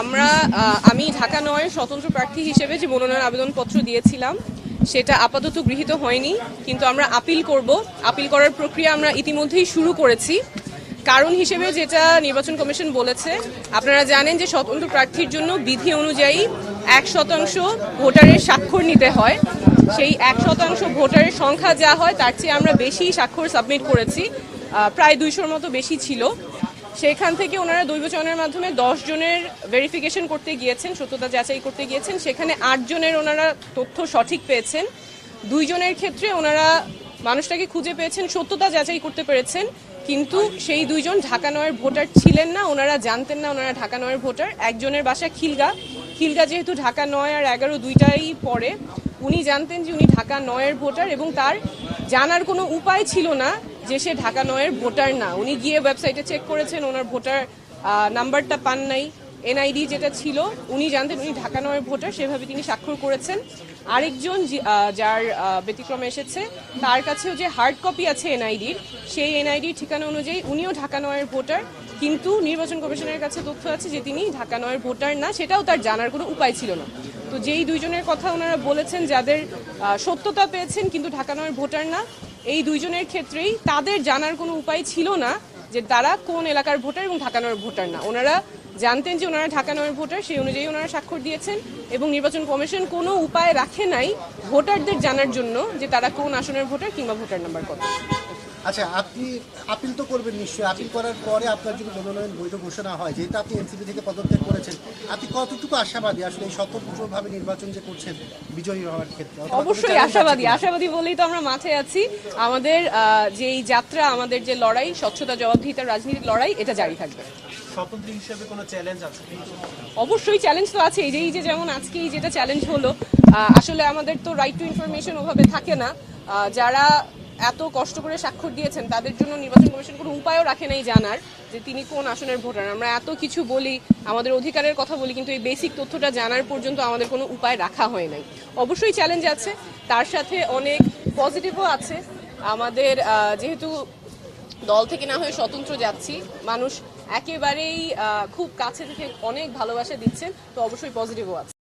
আমরা আমি ঢাকা নয়ের স্বতন্ত্র প্রার্থী হিসেবে যে মনোনয়ন আবেদনপত্র দিয়েছিলাম, সেটা আপাতত গৃহীত হয়নি, কিন্তু আমরা আপিল করব। আপিল করার প্রক্রিয়া আমরা ইতিমধ্যেই শুরু করেছি। কারণ হিসেবে যেটা নির্বাচন কমিশন বলেছে, আপনারা জানেন যে স্বতন্ত্র প্রার্থীর জন্য বিধি অনুযায়ী এক শতাংশ ভোটারের স্বাক্ষর নিতে হয়। সেই এক শতাংশ ভোটারের সংখ্যা যা হয়, তার চেয়ে আমরা বেশি স্বাক্ষর সাবমিট করেছি। প্রায় দুইশোর মতো বেশি ছিল। সেখান থেকে ওনারা দৈবচয়নের মাধ্যমে দশ জনের ভেরিফিকেশন করতে গিয়েছেন, সত্যতা যাচাই করতে গিয়েছেন। সেখানে আট জনের ওনারা তথ্য সঠিক পেয়েছেন। দুইজনের ক্ষেত্রে ওনারা মানুষটাকে খুঁজে পেয়েছেন, সত্যতা যাচাই করতে পেরেছেন। কিন্তু সেই দুইজন ঢাকা নয়ের ভোটার ছিলেন না, ওনারা জানতেন না ওনারা ঢাকা নয়ের ভোটার। একজনের বাসা খিলগা। খিলগা যেহেতু ঢাকা নয় আর এগারো দুইটাই পড়ে উনি জানতেন যে উনি ঢাকা নয়ের ভোটার এবং তার জানার কোনো উপায় ছিল না যে সে ঢাকা নয়ের ভোটার না। উনি গিয়ে ওয়েবসাইটে চেক করেছেন, ওনার ভোটার নাম্বারটা পান নাই এনআইডি যেটা ছিল, উনি জানতেন উনি ঢাকা নয়ের ভোটার, সেভাবে তিনি স্বাক্ষর করেছেন। আরেকজন যার ব্যতিক্রম এসেছে, তার কাছেও যে হার্ড কপি আছে এনআইডির সেই এনআইডির ঠিকানা অনুযায়ী উনিও ঢাকা নয়ের ভোটার। কিন্তু নির্বাচন কমিশনের কাছে তথ্য আছে যে তিনি ঢাকা নয়ের ভোটার না, সেটাও তার জানার কোনো উপায় ছিল না। তো যেই দুইজনের কথা ওনারা বলেছেন, যাদের সত্যতা পেয়েছেন কিন্তু ঢাকা নয়ের ভোটার না, এই দুইজনের ক্ষেত্রেই তাদের জানার কোনো উপায় ছিল না যে তারা কোন এলাকার ভোটার এবং ঢাকা নয়ের ভোটার না। ওনারা জানতেন যে ওনারা ঢাকা নয়ের ভোটার, সেই অনুযায়ী ওনারা স্বাক্ষর দিয়েছেন এবং নির্বাচন কমিশন কোনো উপায় রাখে নাই ভোটারদের জানার জন্য যে তারা কোন আসনের ভোটার কিংবা ভোটার নাম্বার কত। আচ্ছা আপনি আপিল তো করবেন নিশ্চয়ই। আপিল করার পরে আপনার যদি মনোনয়ন বৈধ ঘোষণা হয় যেহেতু আপনি এনসিপি থেকে পদত্যাগ করেছেন। আপনি কতটুকু আশাবাদী? আসলে এই স্বতন্ত্রভাবে নির্বাচন যে করছেন বিজয়ী হওয়ার ক্ষেত্রে অবশ্যই আশাবাদী। আশাবাদী বলেই তো আমরা মাঠে আছি। আমাদের যে এই যাত্রা আমাদের যে লড়াই স্বচ্ছতা জবাবদিহিতার রাজনীতির লড়াই এটা জারি থাকবে। স্বতন্ত্র হিসেবে কোনো চ্যালেঞ্জ আছে অবশ্যই চ্যালেঞ্জ তো আছে এই যে এই যে যেমন আজকে এই যেটা চ্যালেঞ্জ হলো আসলে আমাদের তো রাইট টু ইনফরমেশন ওভাবে থাকে না। যারা এত কষ্ট করে স্বাক্ষর দিয়েছেন, তাদের জন্য নির্বাচন কমিশন কোনো উপায়ও রাখে নাই জানার যে তিনি কোন আসনের ভোটার। আমরা এত কিছু বলি, আমাদের অধিকারের কথা বলি, কিন্তু এই বেসিক তথ্যটা জানার পর্যন্ত আমাদের কোনো উপায় রাখা হয় নাই। অবশ্যই চ্যালেঞ্জ আছে, তার সাথে অনেক পজিটিভও আছে। আমাদের যেহেতু দল থেকে না হয়ে স্বতন্ত্র যাচ্ছি, মানুষ একেবারেই খুব কাছে থেকে অনেক ভালোবাসা দিচ্ছেন, তো অবশ্যই পজিটিভও আছে।